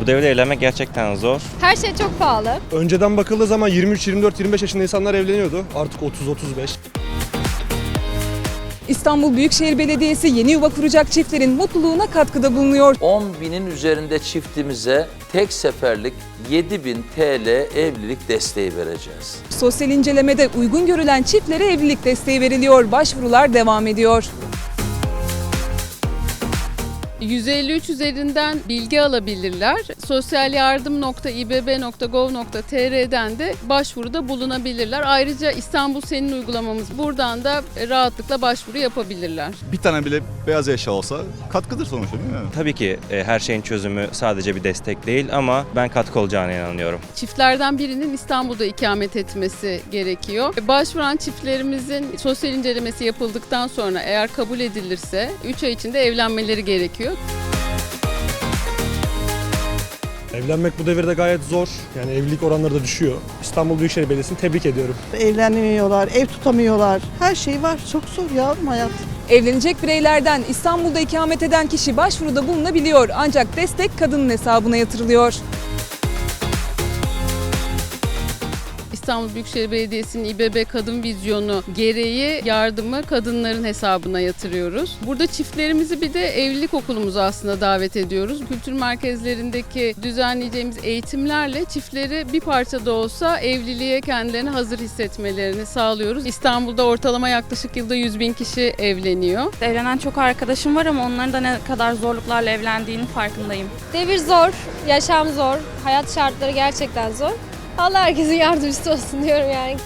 Bu devirde evlenmek gerçekten zor. Her şey çok pahalı. Önceden bakıldığı zaman 23, 24, 25 yaşında insanlar evleniyordu. Artık 30, 35. İstanbul Büyükşehir Belediyesi yeni yuva kuracak çiftlerin mutluluğuna katkıda bulunuyor. 10 binin üzerinde çiftimize tek seferlik 7000 TL evlilik desteği vereceğiz. Sosyal incelemede uygun görülen çiftlere evlilik desteği veriliyor. Başvurular devam ediyor. 153 üzerinden bilgi alabilirler. Sosyalyardım.ibb.gov.tr'den de başvuruda bulunabilirler. Ayrıca İstanbul Senin uygulamamız buradan da rahatlıkla başvuru yapabilirler. bir tane bile beyaz eşya olsa katkıdır sonuçta değil mi? Tabii ki e, her şeyin çözümü sadece bir destek değil ama ben katkı olacağına inanıyorum. Çiftlerden birinin İstanbul'da ikamet etmesi gerekiyor. Başvuran çiftlerimizin sosyal incelemesi yapıldıktan sonra eğer kabul edilirse 3 ay içinde evlenmeleri gerekiyor. Evlenmek bu devirde gayet zor. Yani evlilik oranları da düşüyor. İstanbul Büyükşehir Belediyesi'ni tebrik ediyorum. Evlenemiyorlar, ev tutamıyorlar. Her şey var. Çok zor ya hayat. Evlenecek bireylerden İstanbul'da ikamet eden kişi başvuruda bulunabiliyor. Ancak destek kadının hesabına yatırılıyor. İstanbul Büyükşehir Belediyesi'nin İBB Kadın Vizyonu gereği yardımı kadınların hesabına yatırıyoruz. Burada çiftlerimizi bir de evlilik okulumuza aslında davet ediyoruz. Kültür merkezlerindeki düzenleyeceğimiz eğitimlerle çiftleri bir parça da olsa evliliğe kendilerini hazır hissetmelerini sağlıyoruz. İstanbul'da ortalama yaklaşık yılda 100 bin kişi evleniyor. Evlenen çok arkadaşım var ama onların da ne kadar zorluklarla evlendiğinin farkındayım. Devir zor, yaşam zor, hayat şartları gerçekten zor. Allah herkesin yardımcısı olsun diyorum yani.